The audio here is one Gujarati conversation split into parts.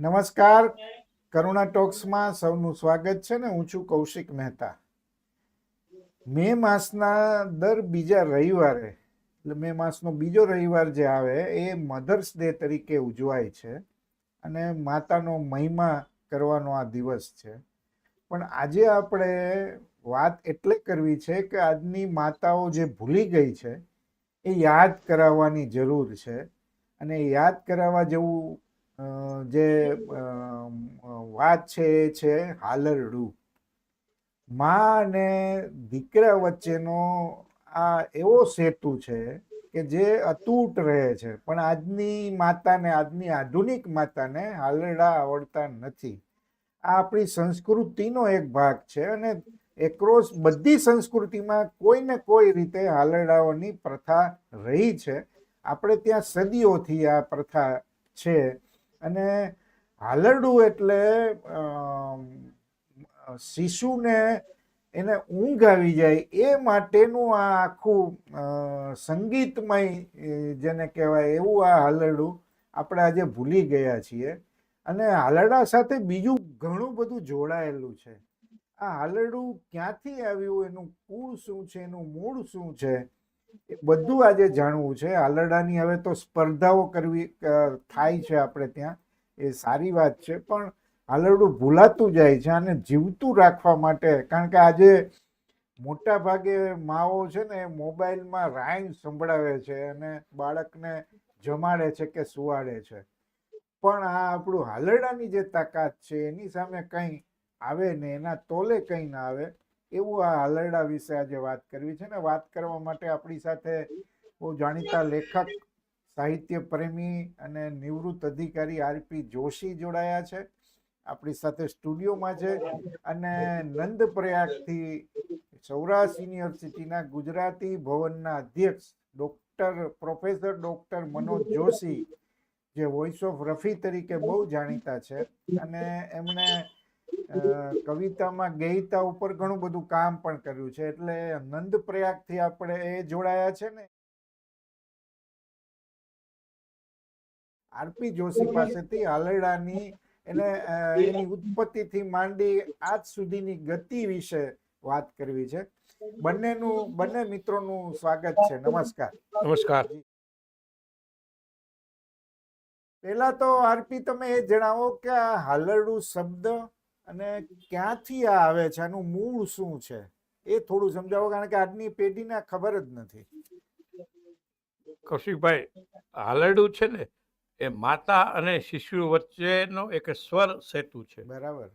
નમસ્કાર. કરુણા ટોક્સમાં સૌનું સ્વાગત છે ને હું છું કૌશિક મહેતા. મે માસના દર બીજા રવિવારે, એટલે મે માસનો બીજો રવિવાર જે આવે એ મધર્સ ડે તરીકે ઉજવાય છે અને માતાનો મહિમા કરવાનો આ દિવસ છે. પણ આજે આપણે વાત એટલે કરવી છે કે આજની માતાઓ જે ભૂલી ગઈ છે એ યાદ કરાવવાની જરૂર છે અને યાદ કરાવવા જેવું જે વાત છે એ છે હાલરડું. મા અને દીકરા વચ્ચેનો આ એવો સેતુ છે કે જે અતૂટ રહે છે, પણ આજની માતાને, આજની આધુનિક માતાને હાલરડા આવડતા નથી. આ આપણી સંસ્કૃતિનો એક ભાગ છે અને એક્રોસ બધી સંસ્કૃતિમાં કોઈ ને કોઈ રીતે હાલરડાઓની પ્રથા રહી છે. આપણે ત્યાં સદીઓથી આ પ્રથા છે. અને હાલરડું એટલે શિશુને એને ઊંઘ આવી જાય એ માટેનું આ આખું સંગીતમય જેને કહેવાય એવું આ હાલરડું આપણે આજે ભૂલી ગયા છીએ. અને હાલરડા સાથે બીજું ઘણું બધું જોડાયેલું છે. આ હાલરડું ક્યાંથી આવ્યું? એનું કુળ શું છે? એનું મૂળ શું છે? બધું આજે જાણવું છે. આલરડાની હવે તો સ્પર્ધાઓ કરવી થાય છે આપણે ત્યાં. એ સારી વાત છે. પણ હાલરડું ભૂલાતું જાય છે અને જીવતું રાખવા માટે, કારણ કે આજે મોટા ભાગે માઓ છે ને મોબાઈલમાં રાઈમ સંભળાવે છે અને બાળકને જમાડે છે કે સુવાડે છે. પણ આ આપણું હાલરડાની જે તાકાત છે, એની સામે કંઈ આવે ને એના તોલે કંઈ ના આવે. એવું આ હાલરડા વિશે આજે વાત કરવી છે ને, વાત કરવા માટે આપણી સાથે બહુ જાણીતા લેખક, સાહિત્ય પ્રેમી અને નિવૃત્ત અધિકારી આરપી જોશી જોડાયા છે. આપણી સાથે સ્ટુડિયોમાં છે અને નંદ પ્રયાગથી સૌરાષ્ટ્ર યુનિવર્સિટીના ગુજરાતી ભવનના અધ્યક્ષ doctor, professor doctor Manoj Joshi, જે વોઇસ ઓફ રફી તરીકે બહુ જાણીતા છે. અને એમણે કવિતામાં ગેયતા ઉપર ઘણું બધું કામ પણ કર્યું છે. એટલે નંદ પ્રયાગથી આપણે એ જોડાયા છે ને? આરપી જોશી પાસેથી હાલરડાની એને એની ઉત્પત્તિથી માંડી આજ સુધીની ગતિ વિશે વાત કરવી છે. બંનેનું બંને મિત્રોનું સ્વાગત છે. નમસ્કાર. નમસ્કાર. પહેલા તો આરપી તમે એ જણાવો કે આ હાલરડું શબ્દ અને ક્યાંથી આ આવે છે? આનું મૂળ શું છે? એ થોડું સમજાવો કારણ કે આજની પેઢીને ખબર જ નથી. કૌશિકભાઈ હાલરડું છે ને એ માતા અને શિશુ વચ્ચેનો એક સ્વર સેતુ છે. બરાબર.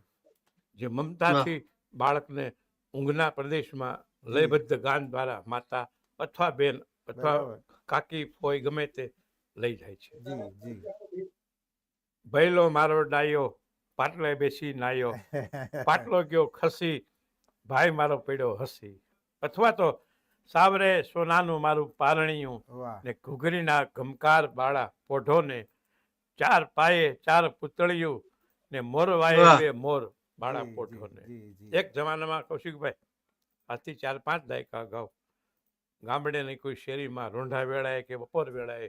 જે મમતાથી બાળકને ઊંઘના પ્રદેશમાં લયબદ્ધ ગાન દ્વારા માતા અથવા બેન અથવા કાકી ફોઈ ગમે તે લઈ જાય છે. જી જી. ભૈલો મારો ડાયો પાટલે બેસી નાયો. પાટલો ગયો ખસી ભાઈ મારો પડ્યો હસી. અથવા તો સાવરે સોનાનું મારું પારણિયું ને ઘૂઘરીના ઘમકાર બાળા પોઢોને ચાર પાયે ચાર પૂતળિયું ને મોર વાયે બે મોર બાળા પોઢોને. એક જમાનામાં કૌશિકભાઈ આજથી ચાર પાંચ દાયકા અગાઉ ગામડેની કોઈ શેરીમાં રોંઢા વેળાએ કે બપોર વેળાએ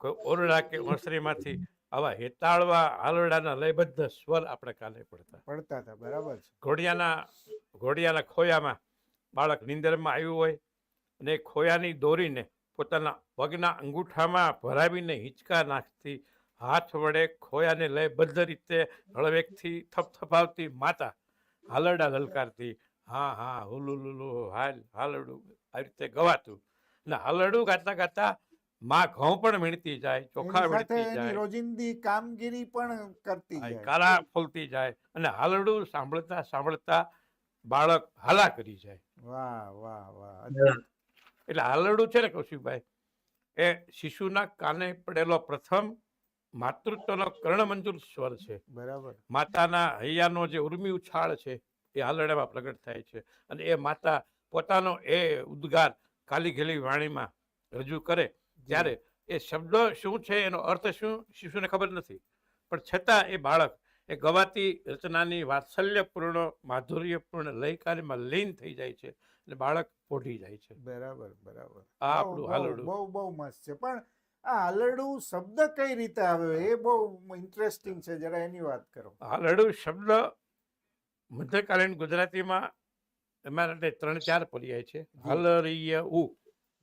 કોઈ ઓરડા કે ઓસરીમાંથી આવા હેતાળવા હાલરડાના લયબદ્ધ સ્વર આપણે કાને પડતા? પડતા હતા બરાબર છે. ઘોડિયાના ઘોડિયાના ખોયામાં બાળક નિંદરમાં આવ્યું હોય અને ખોયાની દોરીને પોતાના પગના અંગૂઠામાં ભરાવીને હિંચકા નાખતી હાથ વડે ખોયાને લયબદ્ધ રીતે હળવેકથી થપથપાવતી માતા હાલરડા લલકારતી હા હા હુલુ લુલુ હાલ હાલડું આ રીતે ગવાતું. અને હાલરડું ગાતા ગાતા માં ઘઉં પણ વીણતી જાય ચોખા વીણતી જાય. રોજિંદી કામગીરી પણ કરતી જાય કારા ફૂલતી જાય અને હાલરડું સાંભળતા સાંભળતા બાળક હાલા કરી જાય. વાહ વાહ વાહ એટલે હાલરડું છે ને કૌશિકભાઈ એ શિશુના કાને પડેલો પ્રથમ માતૃત્વનો કર્ણમંજૂર સ્વર છે. બરાબર. માતાના હૈયાનો જે ઉર્મી ઉછાળ છે એ હાલરડામાં પ્રગટ થાય છે અને એ માતા પોતાનો એ ઉદ્ગાર કાલી ઘેલી વાણીમાં રજૂ કરે ત્યારે એ શબ્દ શું છે એનો અર્થ શું શિશુને ખબર નથી. પણ છતાં એ બાળક એ ગવાતી રચનાની વાત્સલ્યપૂર્ણ માધુર્યપૂર્ણ લયકારીમાં લીન થઈ જાય છે અને બાળક પોઢી જાય છે. બરાબર બરાબર. આ આપણું બહુ, હાલરડું. બહુ બહુ મસ્ત છે. પણ આ હાલરડું શબ્દ કઈ રીતે આવ્યો એ બહુ ઇન્ટરેસ્ટિંગ છે જરા એની વાત કરો. હાલરડું શબ્દ મધ્યકાલીન ગુજરાતીમાં એમાં ત્રણ ચાર પર્યાય છે. હાલરીય ઉ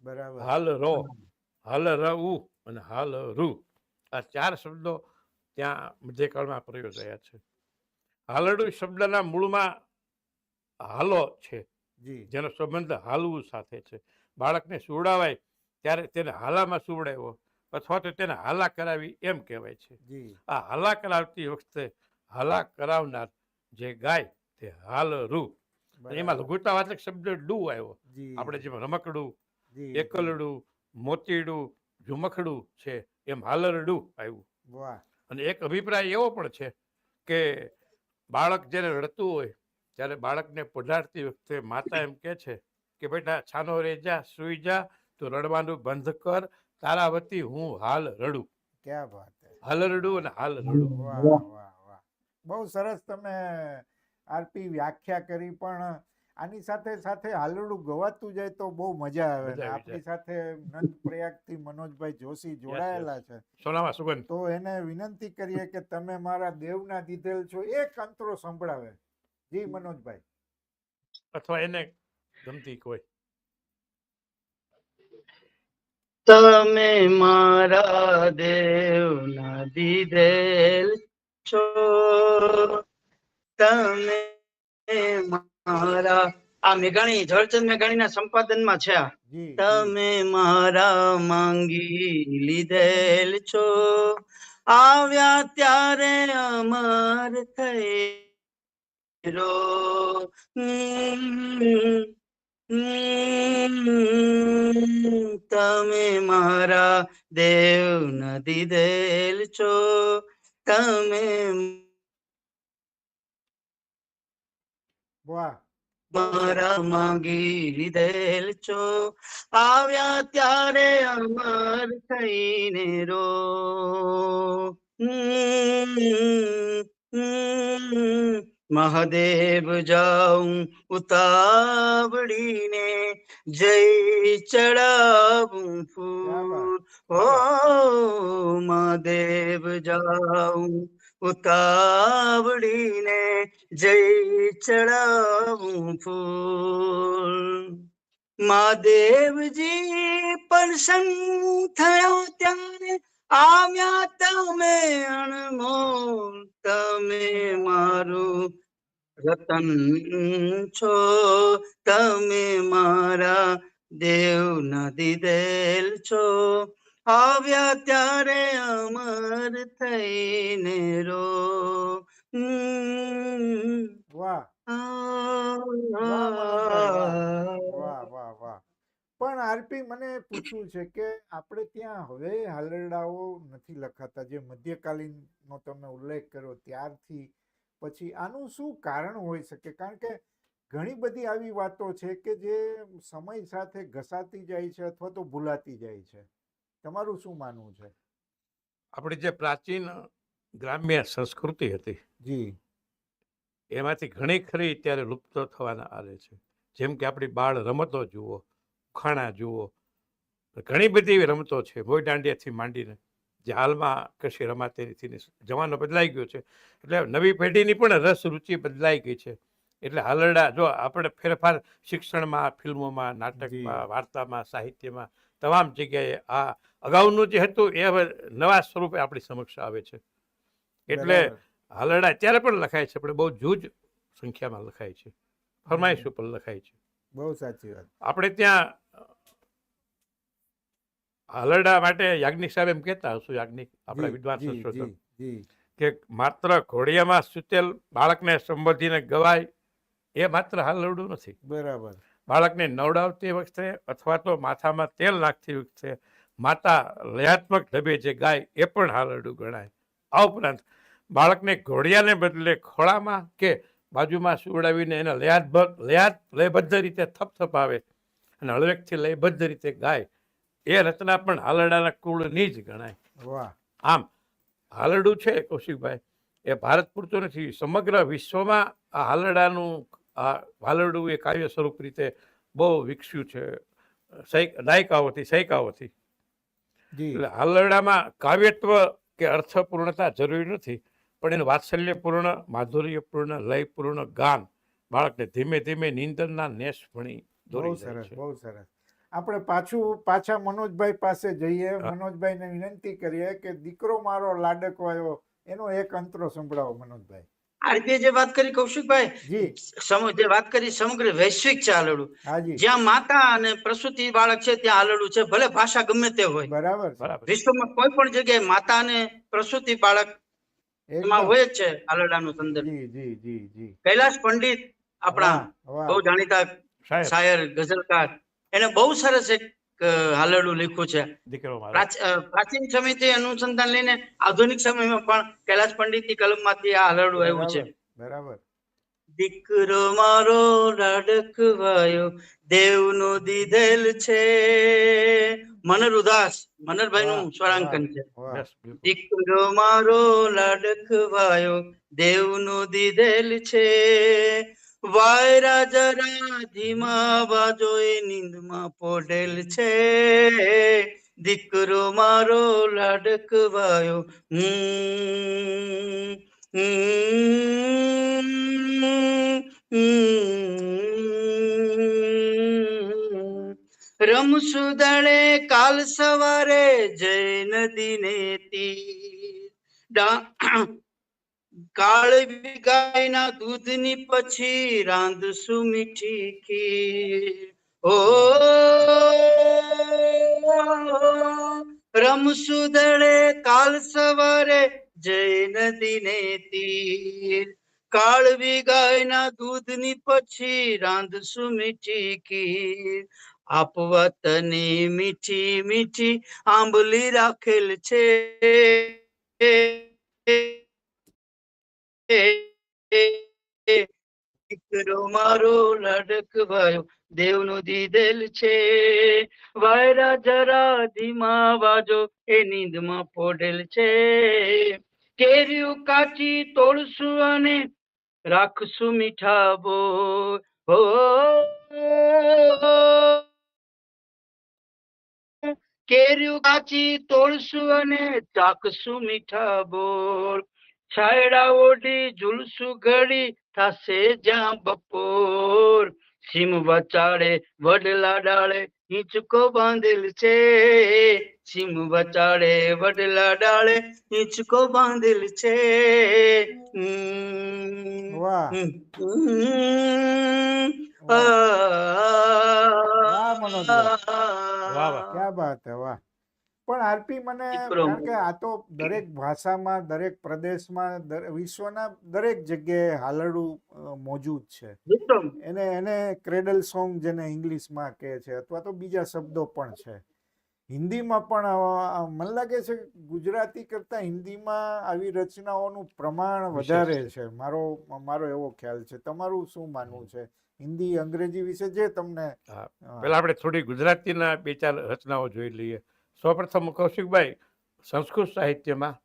બરાબર. હાલ રો હાલ રઉ અને હાલ રૂ આ ચાર શબ્દો ત્યાં મધ્યકાળમાં પ્રયોજાયા છે. હાલડું શબ્દના મૂળમાં હાલો છે. જેનો સંબંધ હાલવું સાથે છે. બાળકને સુવડાવાય ત્યારે તેને હાલામાં સુવડાવ્યો અથવા તો તેને હાલા કરાવી એમ કહેવાય છે. આ હાલા કરાવતી વખતે હાલા કરાવનાર જે ગાય તે હાલ રૂ એમાં બરાબર. લઘુતાવાચક શબ્દ ડુ આવ્યો? આપણે જેમ રમકડું એકલડું મોતીડું ઝુમખડું છે એમ હાલરડું આવ્યું. વાહ. અને એક અભિપ્રાય એવો પણ છે કે બાળક જ્યારે રડતું હોય ત્યારે બાળકને પઢાડતી વખતે માતા એમ કહે છે કે બેટા છાનો રે જા સુઈ જા તું રડવાનું બંધ કર તારા વતી હું હાલ રડું ક્યાં વાત હે. હાલ રડું અને હાલ રડું વાહ વાહ વાહ. બહુ સરસ તમે આરપી વ્યાખ્યા કરી પણ આની સાથે સાથે હાલરડું ગવાતું જાય તો બહુ મજા આવે ને મજા આવી આપણી સાથે નંદ પ્રયાગથી મનોજભાઈ જોશી જોડાયેલા છે. સોનામાં સુગંધ. તો એને વિનંતી કરીએ કે તમે મારા દેવના દીધેલ છો એક અંતરો સંભળાવે. જી મનોજભાઈ. અથવા એને ગમતી કોઈ. તમે મારા દેવના દીધેલ છો. તમે મારા આ મેઘાણી ઝળચંદ મેઘાણીના સંપાદનમાં છે. તમે મારા માંગી લીધેલ છો. આવ્યા ત્યારે અમર થઈ રો તમે મારા દેવ નદી દેલ છો. તમે વાહ મારા માંગી લીધેલ છો. આવ્યા ત્યારે અમર થઈને રો. મહાદેવ જાઉં ઉતાવળીને જય ચડાવું ફૂલ. ઓ મહાદેવ જાઉં ઉતાવળીને જય ચડાવું ફૂલ. મહાદેવજી, પ્રસન્ન થયો ત્યારે આવ્યા તમે અણમોલ, તમે મારું રતન છો, તમે મારા દેવ નદી દેલ છો. આવ્યા ત્યારે અમર થઈને રો. પણ આરપી, મને પૂછવું છે કે આપણે ત્યાં હવે હાલરડાઓ નથી લખાતા જે મધ્યકાલીન નો તમે ઉલ્લેખ કર્યો ત્યારથી પછી, આનું શું કારણ હોઈ શકે? કારણ કે ઘણી બધી આવી વાતો છે કે જે સમય સાથે ઘસાતી જાય છે અથવા તો ભૂલાતી જાય છે. તમારું શું માનવું છે? આપણી જે પ્રાચીન ગ્રામ્ય સંસ્કૃતિ હતી જી. એમાંથી ઘણી ખરી અત્યારે લુપ્ત થવાના આરે છે. જેમ કે આપણી બાળ રમતો જુઓ ઉખાણા જુઓ ઘણી બધી એવી રમતો છે મોઈ દાંડિયાથી માંડીને જે હાલમાં કશી રમાતી નથી જમાનો બદલાઈ ગયો છે. એટલે નવી પેઢીની પણ રસ રુચિ બદલાઈ ગઈ છે. એટલે હાલરડા જો આપણે ફેરફાર શિક્ષણમાં ફિલ્મોમાં નાટકમાં વાર્તામાં સાહિત્યમાં તમામ જગ્યાએ આ અગાઉનું જે હતું એ હવે નવા સ્વરૂપે આપણી સમક્ષ આવે છે. એટલે હાલરડા અત્યારે પણ લખાય છે પણ બહુ જૂજ સંખ્યામાં લખાય છે. ફરમાઈશ ઉપર લખાય છે. બહુ સાચી વાત. આપણે ત્યાં હાલરડા માટે યાજ્ઞિક સાહેબ એમ કહેતા હશું યાજ્ઞિક આપણા વિદ્વાન જી. કે માત્ર ઘોડિયામાં સૂતેલ બાળકને સંબોધીને ગવાય એ માત્ર હાલરડું નથી. બરાબર. બાળકને નવડાવતી વખતે અથવા તો માથામાં તેલ નાખતી વખતે માતા લયાત્મક ઢબે જે ગાય એ પણ હાલરડું ગણાય. આ ઉપરાંત બાળકને ઘોડિયાને બદલે ખોળામાં કે બાજુમાં સુવડાવીને એને લયાત લયાત લયબદ્ધ રીતે થપથપાવે અને હળવેકથી લયબદ્ધ રીતે ગાય એ રચના પણ હાલરડાના કુળની જ ગણાય. વાહ. આમ હાલરડું છે કૌશિકભાઈ. એ ભારત પૂરતું નથી સમગ્ર વિશ્વમાં આ હાલરડાનું આ વાલરડું એ કાવ્ય સ્વરૂપ રીતે બહુ વિકસ્યું છે. દાયકાઓથી સૈકાઓથી. એટલે હાલરડામાં કાવ્યત્વ કે અર્થપૂર્ણતા જરૂરી નથી પણ એનું વાત્સલ્યપૂર્ણ માધુર્યપૂર્ણ લયપૂર્ણ ગાન બાળકને ધીમે ધીમે નીંદરના નેશ ભણી બહુ દોરી સરસ બહુ સરસ. આપણે પાછું પાછા મનોજભાઈ પાસે જઈએ મનોજભાઈને વિનંતી કરીએ કે દીકરો મારો લાડકવાયો એનો એક અંતરો સંભળાવો મનોજભાઈ. આ જે વાત કરી કૌશિકભાઈ જે. વાત કરી સમગ્ર વૈશ્વિક છે આલડું. જ્યાં માતા અને પ્રસૂતિ બાળક છે ત્યાં આલડું છે ભલે ભાષા ગમે તે હોય. બરાબર. વિશ્વમાં કોઈ પણ જગ્યાએ માતા અને પ્રસૂતિ બાળક એમાં હોય જ છે આલડાનું સંદર્ભ. જી જી જી જી. કૈલાશ પંડિત આપણા. બહુ જાણીતા શાયર ગઝલકાર. એને બહુ સરસ એક હાલરડું લખ્યું છે. પ્રાચીન સમયથી અનુસંધાન લઈને આધુનિક સમયમાં પણ કૈલાશ પંડિતની કલમમાંથી આ હાલરડું આવ્યું છે. બરાબર દીકરો મારો રડકવાયો દેવનો દીધેલ છે. મનર ઉદાસ મનરભાઈ નું સ્વરાંકન છે. દીકરો મારો લાડકવાયો દેવનો દીધેલ છે. વાયરા જરા ધીમા બાજો એ નીંદમાં પોઢેલ છે. દીકરો મારો લાડકવાયો. હમ રમસુદળે કાલ સવારે જય નદી ને ડા- કાળવી ગાયના દૂધની પછી રાંધશું મીઠી ખીર? ઓ રમસુદળે કાલ સવારે જય નદીને તીર. કાળવી ગાયના દૂધની પછી રાંધશું મીઠી ખીર? આપવા તને મીઠી મીઠી આંબલી રાખેલ છે. દીકરો મારો લડકવાયો દેવનું દીધેલ છે. વાયરા જરા ધીમા વાજો, એ નીંદમાં પોઢેલ છે. કેરીયું કાચી તોડશું અને રાખશું મીઠા બો હો કેરીયું કાચી તોડશું અને ચાકશું મીઠા બોલ છાયડા ઓઢી ઝુલસુ ઘડી થશે જ્યાં બપોર. સીમ વચાડે વડલા ડાળે હિંચકો બાંધેલ છે. સીમ વચાડે વડલા ડાળે હિંચકો બાંધેલ છે. હમ. વાહ. વાહ, વાહ, વાહ. ક્યાં બાત હે વાહ. પણ આરપી મને કારણ કે આ તો દરેક ભાષામાં દરેક પ્રદેશમાં વિશ્વના દરેક જગ્યાએ હાલરડું મોજૂદ છે. એને એને ક્રેડલ સોંગ જેને ઇંગ્લિશમાં કહે છે અથવા તો બીજા શબ્દો પણ છે. હિન્દીમાં પણ મને લાગે છે કે ગુજરાતી કરતાં હિન્દીમાં આવી રચનાઓનું પ્રમાણ વધારે છે. મારો મારો એવો ખ્યાલ છે. તમારું શું માનવું છે? હિન્દી અંગ્રેજી વિશે જે તમને પેલા આપણે થોડી ગુજરાતીના બે ચાર રચનાઓ જોઈ લઈએ. સૌપ્રથમ કૌશિકભાઈ સંસ્કૃત સાહિત્યમાં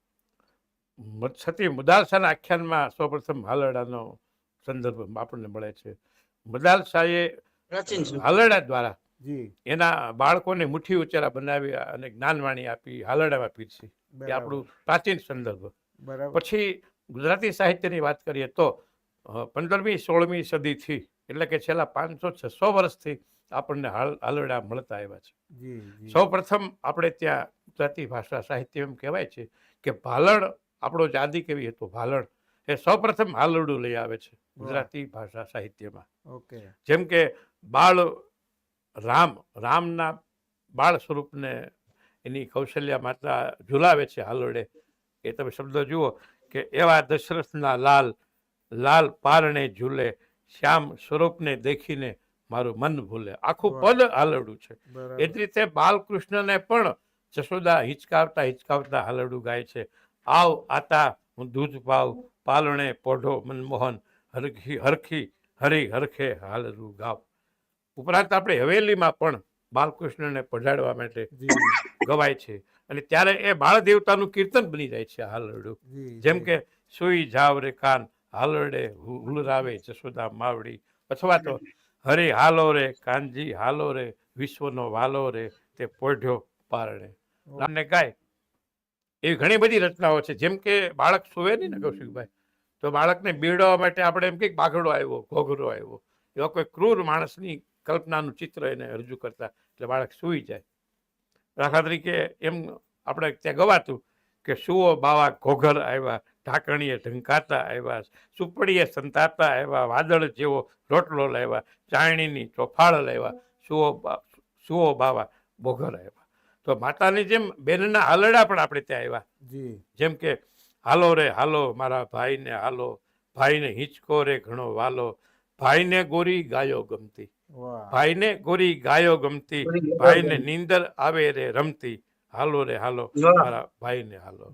છતી સતી મુદાલસાના આખ્યાનમાં સૌપ્રથમ હાલરડાનો સંદર્ભ આપણને મળે છે. મુદાલસાએ પ્રાચીન છે. હાલરડા દ્વારા એના બાળકોને મુઠ્ઠી ઉચ્ચારા બનાવી અને જ્ઞાનવાણી આપી હાલરડામાં પીરસી. એ આપણું પ્રાચીન સંદર્ભ. પછી ગુજરાતી સાહિત્યની વાત કરીએ તો પંદરમી સોળમી સદીથી એટલે કે છેલ્લા પાંચસો છસો વર્ષથી આપણને હાલ હાલરડા મળતા આવ્યા છે. સૌ પ્રથમ આપણે ત્યાં ગુજરાતી ભાષા સાહિત્ય એમ કહેવાય છે કે ભાલણ આપણો જાદી કેવી હતો ભાલણ. એ સૌ પ્રથમ હાલરડું લઈ આવે છે ગુજરાતી ભાષા સાહિત્યમાં. ઓકે. જેમ કે બાળ રામ રામના બાળ સ્વરૂપને એની કૌશલ્યા માતા ઝુલાવે છે હાલરડે. એ તમે શબ્દ જુઓ કે એવા દશરથના લાલ લાલ પારણે ઝૂલે શ્યામ સ્વરૂપને દેખીને મારું મન ભૂલે. આખું પદ હાલરડું છે. એ જ રીતે બાલકૃષ્ણને પણ જશોદા હિચકાવતા હિચકાવતા હાલરડું ગાય છે. આવ આતા હું દૂધ પાવ પાલણે પોઢો મનમોહન હરખી હરખી હરી હરખે હાલરું ગાવ. ઉપરાંત આપણે હવેલીમાં પણ બાલકૃષ્ણને પઢાડવા માટે ગવાય છે. અને ત્યારે એ બાળ દેવતાનું કીર્તન બની જાય છે હાલરડું. જેમ કે સુઈ જાવ રે કાન હાલરડે હુલરાવે જશોદા માવડી. અથવા તો હરે હાલો રે કાનજી હાલો રે વિશ્વનો વાલો રે તે પોઢ્યો પારણે. રામને ગાય. એવી ઘણી બધી રચનાઓ છે. જેમ કે બાળક સુવે નહીં ને કૌશિકભાઈ? તો બાળકને બીડવા માટે આપણે એમ કે બાઘડો આવ્યો ઘોઘરો આવ્યો. એવા કોઈ ક્રૂર માણસની કલ્પનાનું ચિત્ર એને રજૂ કરતા એટલે બાળક સૂઈ જાય. દાખલા તરીકે એમ આપણે ત્યાં ગવાતું કે સુઓ બાવા ઘોઘર આવ્યા ઢાંકણીએ ઢંકાતા આવ્યા સુપડીએ સંતાતા આવ્યા વાદળ જેવો રોટલો લાવ્યા ચાયણીની ચોફાળ લાવ્યા સુઓ સુઓ બાવા બોઘર આવ્યા. તો માતાની જેમ બેનના હાલડા પણ આપણે ત્યાં આવ્યા. જી. જેમ કે હાલો રે હાલો મારા ભાઈને હાલો ભાઈને હિંચકો રે ઘણો વાલો ભાઈને ગોરી ગાયો ગમતી ભાઈને ગોરી ગાયો ગમતી ભાઈને નીંદર આવે રે રમતી હાલો રે હાલો. મારા ભાઈને હાલો.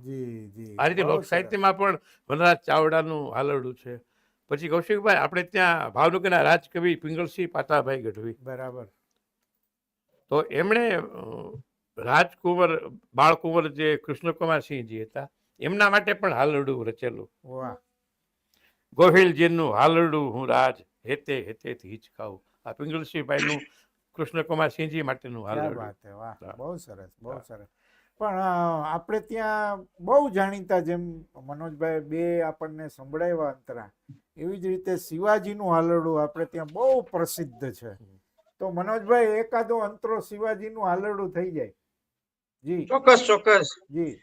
આ રીતે લોક સાહિત્યમાં પણ વનરાજ ચાવડાનું હાલરડું છે. પછી કૌશિકભાઈ આપણે ત્યાં ભાવનગરના રાજકવિ પિંગળસિંહ પાતાભાઈ ગઢવી. બરાબર. તો એમણે રાજકુંવર બાળકુંવર જે કૃષ્ણકુમારસિંહજી હતા એમના માટે પણ હાલરડું રચેલું. ગોહિલજીનું હાલરડું હું રાજ હેતે હેતેથી હિચકાવું આ પિંગળસિંહભાઈનું કૃષ્ણકુમારસિંહજી માટેનું ક્યાં હાલરડું વાત વાહ બહુ સરસ બહુ સરસ. પણ આપણે ત્યાં બહુ જાણીતા જેમ મનોજભાઈ બે આપણને સંભળાવ્યા અંતરા એવી જ રીતે શિવાજીનું હાલરડું આપણે ત્યાં બહુ પ્રસિદ્ધ છે. તો મનોજભાઈ એકાદો અંતરો શિવાજીનું હાલરડું થઈ જાય. જી. ચોક્કસ ચોક્કસ. જી.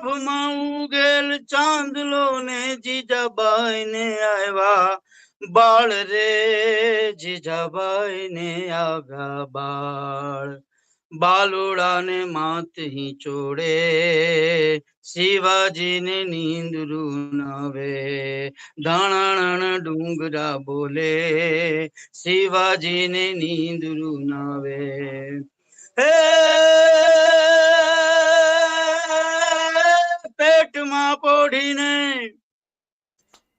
આભમાં ઉગેલ ચાંદલો ને જીજાબાઈ ને આવ્યા. બાળ રે જીજાબાઈ ને આગા બાળ. બાલુડાને માત ચોડે, શિવાજીને નીંદરું નવે ધણણ ડુંગરા બોલે, શિવાજીને નીંદરું નવે હે પેટમાં પોઢીને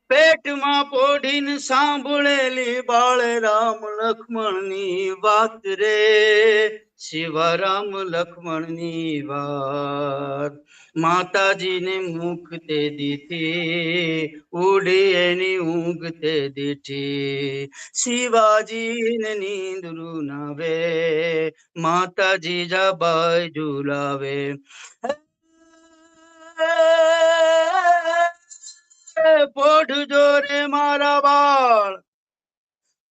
પેટમાં પોઢીને સાંભળેલી બાળ રામ લક્ષ્મણની વાત રે. શિવરામ લક્ષ્મણની વાત. માતાજીને મુખ તે દીધી, ઉડી એની ઊંઘ તે દીઠી શિવાજીને નીંદરું નાવે માતાજી જાબાઈ ઝુલાવે. પોઢ રે મારા બાળ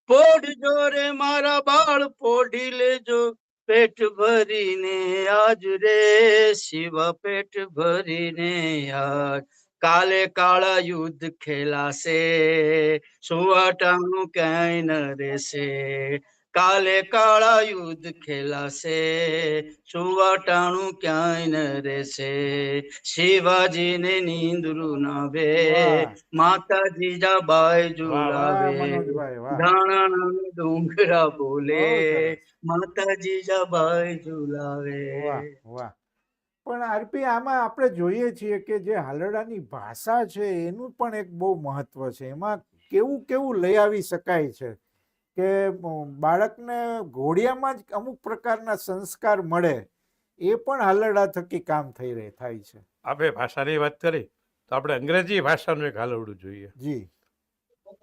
પોઢજો રે મારા બાળ, પોઢી લેજો પેટ ભરીને આજ રે, શિવ પેટ ભરીને આજ. કાલે કાળા યુદ્ધ ખેલાશે, સુવાટાનું ક્યાંય ન રહેશે. કાલે કાળા યુદ્ધ ખેલાશે સુવાટાણું ક્યાંય ન રહેશે? શિવાજીને નીંદરું નાવે. માતાજી જાબાઈ ઝુલાવે ધાણા ડુંગરા બોલે માતાજી જાબાઈ વાહ વાહ. પણ આરપી આમાં આપણે જોઈએ છીએ કે જે હાલરડાની ભાષા છે એનું પણ એક બહુ મહત્વ છે. એમાં કેવું કેવું લઈ આવી શકાય છે? કે બાળકને ઘોડિયામાં જ અમુક પ્રકારના સંસ્કાર મળે એ પણ હાલરડા થકી કામ થઈ રહે થાય છે. આપણે ભાષાની વાત કરી તો આપણે અંગ્રેજી ભાષાનું એક હાલરડું જોઈએ. જી.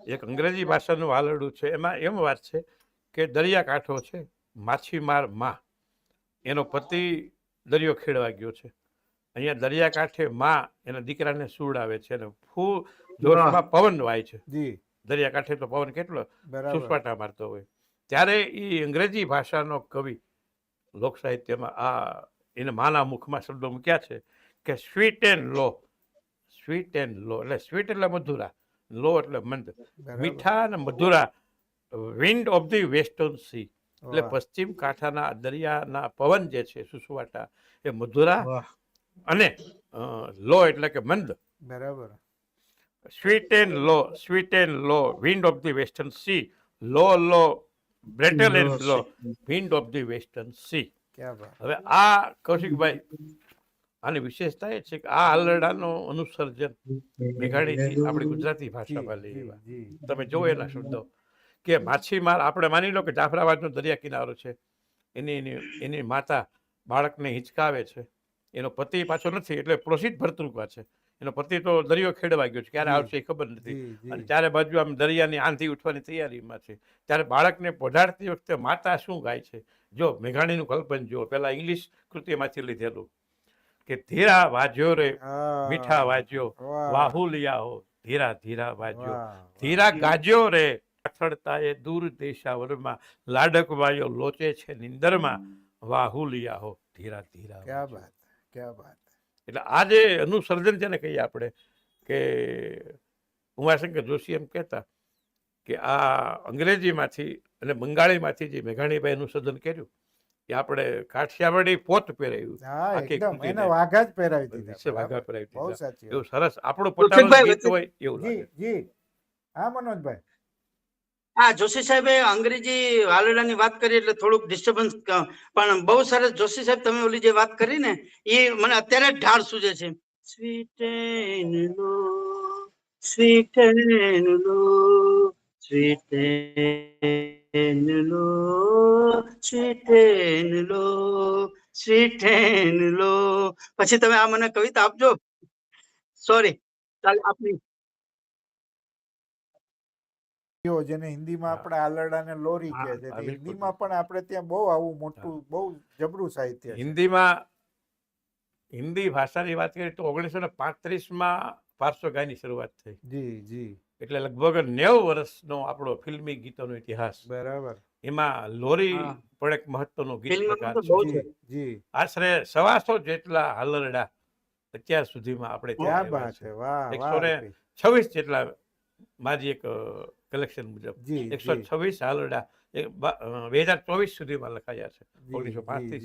એક અંગ્રેજી ભાષાનું હાલરડું છે એમાં એમ વાત છે કે દરિયાકાંઠો છે માછીમારમાં. એનો પતિ દરિયો ખેડવા ગયો છે. અહીંયા દરિયાકાંઠે માં એના દીકરાને સુવડાવે છે અને ફૂ જોરમાં પવન વાય છે. જી. દરિયાકાંઠે તો પવન કેટલો સુસપાટા મારતો હોય. ત્યારે એ અંગ્રેજી ભાષાનો કવિ લોક સાહિત્યમાં આ એને માના મુખમાં શબ્દો મૂક્યા છે કે sweet and low sweet and low એટલે સ્વીટ એટલે મધુરા લો એટલે મંદ. મીઠા અને Madhura wind of the western sea એટલે પશ્ચિમ કાંઠાના દરિયાના પવન જે છે સુસવાટા એ મધુરા અને લો એટલે કે મંદ. બરાબર. Sweet and low sweet and low wind of the western sea low low breathe and low wind of the western sea હવે આ કૌશિકભાઈ આની વિશેષતા એ છે કે આ આલરડાનું અનુસર્જન મેઘાણીથી આપણી ગુજરાતી ભાષામાં લઈ જી, જી, તમે જુઓ એના શબ્દો કે માછીમાર આપણે માની લો કે જાફરાબાદનો દરિયા કિનારો છે. એની એની એની માતા બાળકને હિંચકાવે છે. એનો પતિ પાછો નથી એટલે પ્રોસિદ્ધ ભરતૃકા છે. એનો પતિ તો દરિયો ખેડવા ગયો છે ક્યારે આવશે એ ખબર નથી. અને ત્યારે બાજુ આમ દરિયાની આંધી ઉઠવાની તૈયારીમાં છે. ત્યારે બાળકને પઢાડતી વખતે માતા શું ગાય છે? જો મેઘાણીનું કલ્પન જો પેલા ઇંગ્લિશ કૃતિમાંથી લીધેલું કે ધીરા વાજ્યો રે મીઠા વાજ્યો વાહુલિયા હો ધીરા ધીરા વાજ્યો. ધીરા ગાજ્યો રે અથડતા એ દૂર દેશાવરમાં લાડક વાયો લોચે છે નિંદરમાં વાહુલિયા હો ધીરા ધીરા ક્યાં વાત ક્યાં બાત એટલે આ જે અનુસર્જન છે ને કહીએ આપણે કે ઉમાશંકર જોશી એમ કહેતા કે આ અંગ્રેજીમાંથી અને બંગાળીમાંથી જે મેઘાણીભાઈ અનુસર્જન કર્યું એ આપણે કાઠિયાવાડી પોત પહેરાયું. વાઘા જ પહેરાવી દીધા વાઘા. પહેરાવી દીધા. એવું સરસ. આપણું પોતાનું હોય એવું જી લાગે. જી. હા મનોજભાઈ. હા, જોશી સાહેબે અંગ્રેજી વાલડાની વાત કરી એટલે થોડુંક ડિસ્ટર્બન્સ પણ બહુ સરસ જોશી સાહેબ તમે ઓલી જે વાત કરી ને, એ મને અત્યારે જ ઢાળ સૂજે છે. Sweet low sweet low sweet low sweet low sweet low પછી તમે આ મને કવિતા આપજો. સોરી ચાલ, આપની જેને હિન્દીમાં આપણે આપણે આલરડાને લોરી કહે છે. હિન્દીમાં પણ આપણે ત્યાં બહુ આવું મોટું બહુ જબરું સાહિત્ય હિન્દીમાં હિન્દી ભાષાની વાત કરીએ તો ઓગણીસો ને પાંત્રીસમાં પાર્શ્વ ગાયની શરૂઆત થઈ. જી જી. એટલે લગભગ નેવ વર્ષનો આપણો ફિલ્મી ગીતોનો ઇતિહાસ. બરાબર. એમાં લોરી પણ એક મહત્વનો ગીત પ્રકાર છે. જી આશરે સવાસો જેટલા હાલરડા અત્યાર સુધીમાં આપણે ત્યાં એકસો ને છવ્વીસ જેટલા મારી એક કલેક્શન મુજબ. એકસો છવ્વીસ હાલરડા બે હજાર ચોવીસ સુધીમાં લખાયા છે. ઓગણીસો પાંત્રીસ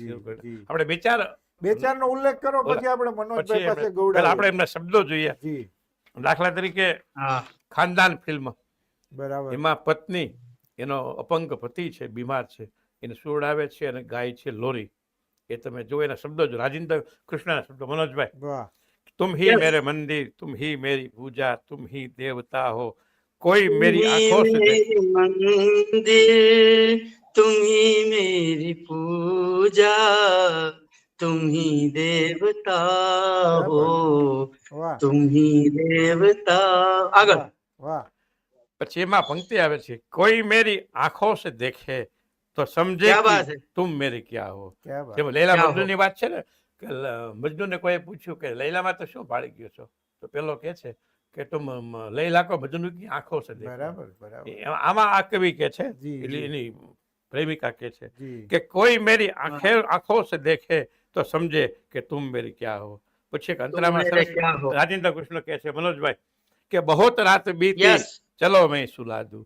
આપણે બે ચાર બે ચાર નો ઉલ્લેખ કરો પછી આપણે મનોજભાઈ પાસે ગૌડા આપણે એમના શબ્દો જોઈએ. દાખલા તરીકે ખાનદાન ફિલ્મ. બરાબર. એમાં પત્ની એનો અપંગ પતિ છે બીમાર છે. એને સુવડાવે છે અને ગાય છે લોરી. એ તમે જો એના શબ્દો જો રાજેન્દ્ર કૃષ્ણના શબ્દો મનોજભાઈ. તુમ હી મેરે મંદિર તુમ હી મેરી પૂજા તુમ હી દેવતા હો. कोई मेरी तुम्ही आंखों से देख- मेरी मंदिर तुम्ही मेरी पूजा तुम्ही देवता हो વાહ तुम्ही દેવતા આગળ વાહ, વાહ પછી એમાં પંક્તિ આવે છે કોઈ મેરી આંખો से देखे तो समझे ક્યાં બાત कि છે तुम मेरी क्या हो ક્યાં બાત જેમ લૈલા ક્યાં હો? મજનુ ની વાત છે ને કે લ- મજનૂને કોઈ પૂછ્યું કે લૈલામાં તો શું ભાળી ગયો છો તો પેલો કે છે કે તો લઈ લાખો ભજનની આંખો છે બરાબર બરાબર. આમાં આ કવિ કે છે એટલે એની પ્રેમિકા કે છે કે કોઈ મેરી આંખે આંખો સે દેખે તો સમજે કે તુમ મેરી ક્યાં હો. પછી એક અંતરામાં સરસ રાજેન્દ્ર કૃષ્ણ કે છે મનોજભાઈ કે બહોત રાત બીતી ચલો મેં સુલાદુ.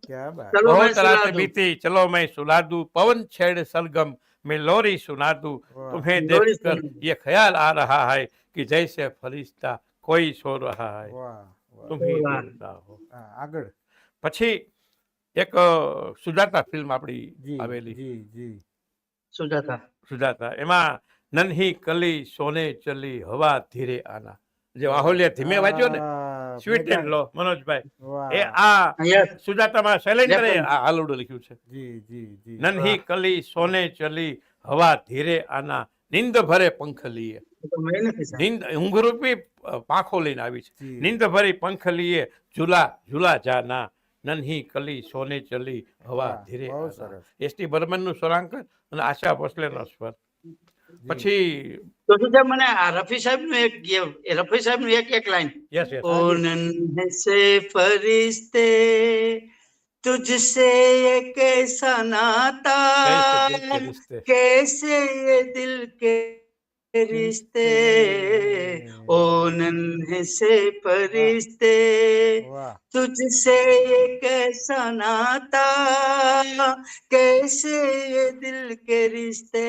બહોત રાત બીતી ચલો મેં સુલાદુ. પવન છેડ સલગમ મેં લોરી સુનાદુ. તુમ્હે દેખકર યે ખ્યાલ આ રહા હૈ કે જૈસે ફરિશ્તા કોઈ સો રહા હૈ. વાહ. આગળ. પછી એક સુજાતા ફિલ્મ આપણી આવેલી. સુજાતા. સુજાતા. એમાં નન્હી કલી સોને ચલી હવા ધીરે આના. જે વાહોલિયા ધીમે વાંચ્યો ને? સ્વીટ એન્ડ લો મનોજભાઈ. એ આ સુજાતામાં શૈલેન્દ્રે આ હાલુડું લખ્યું છે. જી જી જી. નન્હી કલી સોને ચલી હવા ધીરે આના. નિંદ ભરે પંખ લીએ નિંદ ઊંઘરૂપી અ, પાંખો લઈને આવી છે જી. નિંદ ભરી પંખ લીએ ઝુલા ઝુલા જાના નન્હી કલી સોને ચલી હવા વાહ, ધીરે બહુ આના. સરસ. એસટી બર્મનનું સ્વરાંકન અને આશા ભોસલેનો સ્વર જી. પછી તો શું છે મને આ રફી સાહેબ નું એક ગે- એ રફી સાહેબ નું એક એક લાઈન યસ યસ ओ नन्हे से फरिश्ते तुझसे ये कैसा नाता कैसे दिल के रिश्ते कैसे ये दिल के रिश्ते ओ नन्हे से फरिश्ते વાહ तुझसे ये कैसा नाता कैसे ये दिल के रिश्ते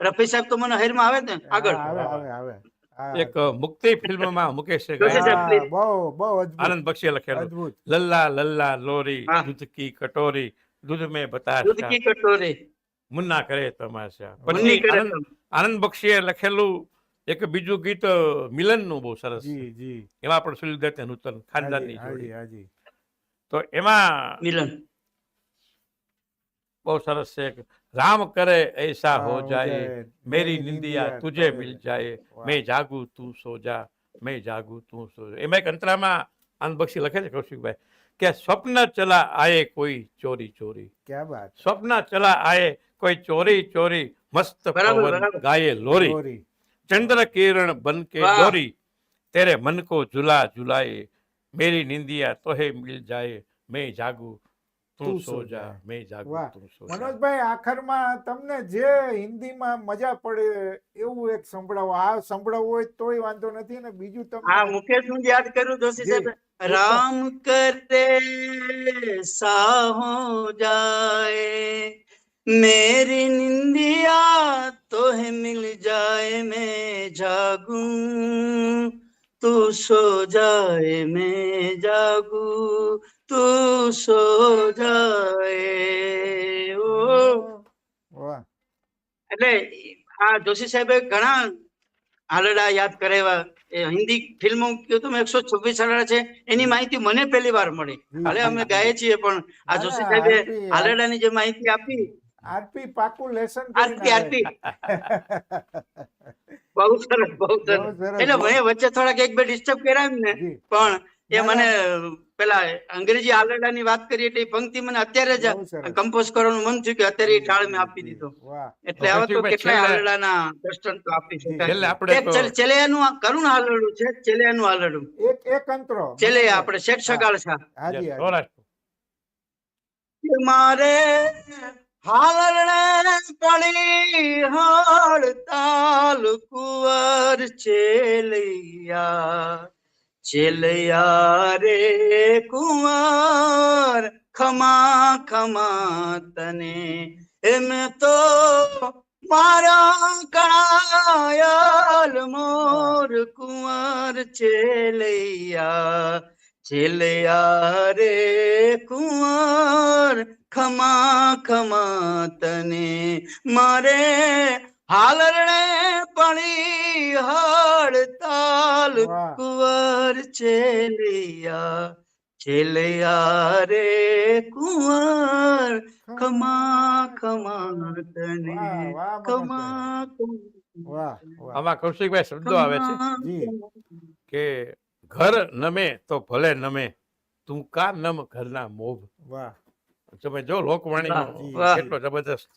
રફી સાહેબ તો મને હૈરમાં આવે ને આગળ હા, આવે આવે આવે હા. એક અ, મુક્તિ ફિલ્મમાં મુકેશે જોશી ગાયન સાહેબ, please. હા, બહુ બહુ અદ્ભુત આનંદ બક્ષીએ લખેલું અદ્ભુત લલ્લા લલ્લા લોરી હા. દૂધ કી કટોરી દૂધ મેં દૂધ બતાશા કી કટોરી મુન્ના કરે તમાશા પછી આનંદ બક્ષીએ લખેલું એક બીજું ગીત મિલનનું બહુ સરસ. એમાં પણ સુનિલ દત્ત નૂતન ખાનદાનની જોડી. તો એમાં મિલન. બહુ સરસ છે રામ કરે એસા હો જાય મેરી નિંદિયા તુજે મિલ જાય. મેં જાગું તું સોજા મેં જાગું તું સોજા. એમાં એક અંતરામાં આનંદ બક્ષી લખે છે કૌશિકભાઈ? કે સ્વપ્ન ચલા આયે કોઈ ચોરી ચોરી. ક્યાં વાત સ્વપ્ન ચલા આયે કોઈ ચોરી ચોરી મસ્ત પવન ગાયે લોરી. ચંદ્ર કિરણ બન કે દોરી તેરે મન કો ઝુલા ઝુલાએ મેરી નિંદિયા તોહે મિલ જાય મેં જાગું તું સો મેં જાગું તું સો મનોજભાઈ આખરમાં તમને જે હિન્દીમાં મજા પડે એવું એક સંભળાવો. આ સંભળાવવું હોય તોય વાંધો નથી ને બીજું તમે હા મુકેશ હું યાદ કરું દોશી સાહેબ? રામ કરે સા હો જાય. मेरी निंदिया तो है मिल जाए मैं जागूं तू सो जाए मैं जागू तू सो जाए ओ વાહ એટલે આ જોશી સાહેબે ઘણા હાલડા યાદ કરાવ્યા એ હિન્દી ફિલ્મો કયો તો એકસો છવ્વીસ હાલડા છે એની માહિતી મને પહેલી વાર મળી જી, હાલે જી, અમે જી. ગાઈએ છીએ પણ આ ના, જોશી ના, સાહેબે આરપી, હાલડાની જે માહિતી આપી આરપી પાકું લેસન આરતી આરતી બહુ સરસ બહુ બહુ સરસ સરસ, એટલે બહુ- મેં વચ્ચે થોડાક એક બે ડિસ્ટર્બ કર્યા ને જી પણ એ મને પેલા અંગ્રેજી હાલડાની વાત કરી એટલે એ પંક્તિ મને અત્યારે જ કમ્પોઝ કરવાનું મન થયું કે અત્યારે એ ટાળ મેં આપી દીધો. એટલે હવે તો કેટલાય છેલ્લે- દર્શન તો આપી શકાય. ચેલેયાનું કરુણ હાલરડું છે ચેલેયાનું હાલરડું એક એક અંતરો. આપણે શેઠ. સગાળ છે મારે હાલરડે પડી હળતાલ કુંવર ચેલૈયા ચેલૈયા રે કુંવર, ખમા ખમા તને. એમ તો મારા કણાયાલ મોર કુંવર ચેલૈયા ચેલયા રે કુંવર, ખમા ખમા તને. મારે હાલરડે પણી હળતાલ વાહ. કુંવર છેલિયા ચેલૈયા રે કુંવર. ખમા. ખમા તને ખમા આમાં કૌશિકભાઈ શબ્દો આવે છે કે ઘર નમે તો ભલે નમે તું કા નમ ઘરના મોભ? વાહ. તમે જો વાહ. કેટલો જબરદસ્ત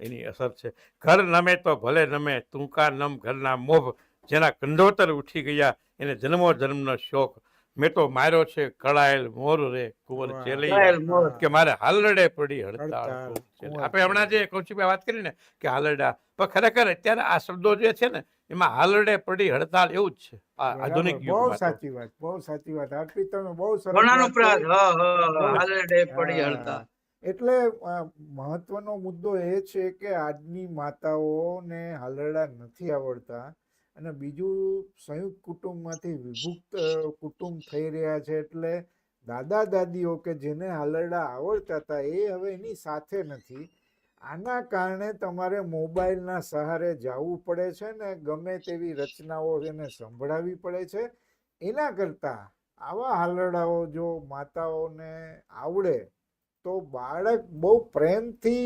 એની અસર છે. ઘર નમે તો ભલે નમે તું નમ ઘરના મોભ જેના કંડોતર ઉઠી ગયા એને જન્મો જન્મનો શોખ. મેં તો માર્યો છે કળાયેલ મોર રે કુંવર. વાહ. કે મારે હાલરડે પડી હડતાળ હડતાળ, આપણે હમણાં જે કૌશિકભાઈ વાત કરી ને કે હાલરડા પણ ખરેખર અત્યારે આ શબ્દો જે છે ને એમાં હાલરડે પડી હડતાળ એવું જ છે. આધુનિક બહુ સાચી વાત બહુ સાચી વાત. આરતી તમે બહુ સરસ હ હાલરડે પડી હા. એટલે મહત્વનો મુદ્દો એ છે કે આજની માતાઓને હાલરડા નથી આવડતા અને બીજું સંયુક્ત કુટુંબમાંથી વિભુક્ત કુટુંબ થઈ રહ્યા છે એટલે દાદા દાદીઓ કે જેને હાલરડા આવડતા હતા એ હવે એની સાથે નથી. આના કારણે તમારે મોબાઈલના સહારે જવું પડે છે ને ગમે તેવી રચનાઓ એને સંભળાવવી પડે છે. એના કરતાં આવા હાલરડાઓ જો માતાઓને આવડે તો બાળક બહુ પ્રેમથી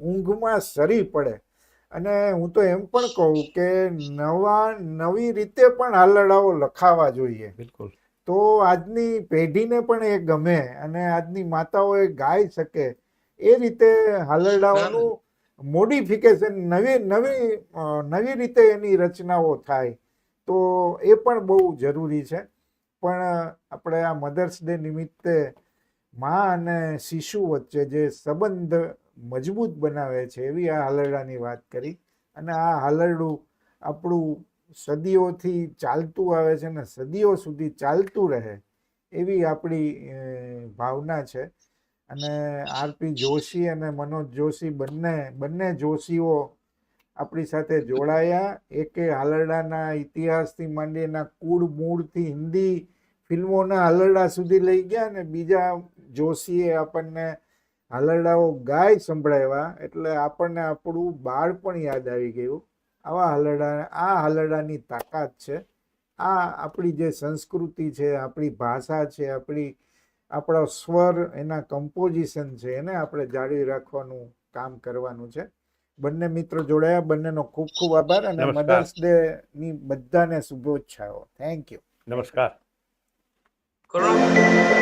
ઊંઘમાં સરી પડે. અને હું તો એમ પણ કહું કે નવા નવી રીતે પણ હાલડાઓ લખાવા જોઈએ. બિલકુલ. તો આજની પેઢીને પણ એ ગમે અને આજની માતાઓ એ ગાઈ શકે. એ રીતે હાલરડાઓનું મોડિફિકેશન નવી નવી નવી રીતે એની રચનાઓ થાય. તો એ પણ બહુ જરૂરી છે. પણ આપણે આ મધર્સ ડે નિમિત્તે મા અને શિશુ વચ્ચે જે સંબંધ મજબૂત બનાવે છે એવી આ હાલરડાની વાત કરી. અને આ હાલરડું આપણું સદીઓથી ચાલતું આવે છે અને સદીઓ સુધી ચાલતું રહે એવી આપણી ભાવના છે. અને આરપી જોશી અને મનોજ જોશી બંને બંને જોશીઓ આપણી સાથે જોડાયા. એકે હાલરડાના ઇતિહાસથી માંડી એના કુળ મૂળથી હિન્દી ફિલ્મોના હાલરડા સુધી લઈ ગયા અને બીજા જોશીએ આપણને હાલરડાઓ ગાય સંભળાવ્યા એટલે આપણને આપણું બાળપણ યાદ આવી ગયું. આવા હાલરડા આ હાલરડાની તાકાત છે. આ આપણી જે સંસ્કૃતિ છે આપણી ભાષા છે આપણી આપણો સ્વર એના કમ્પોઝિશન છે એને આપણે જાળવી રાખવાનું કામ કરવાનું છે. બંને મિત્રો જોડાયા બંનેનો ખૂબ ખૂબ આભાર અને. મધર્સ ડે ની બધાને શુભેચ્છાઓ. થેન્ક યુ નમસ્કાર. કરુણા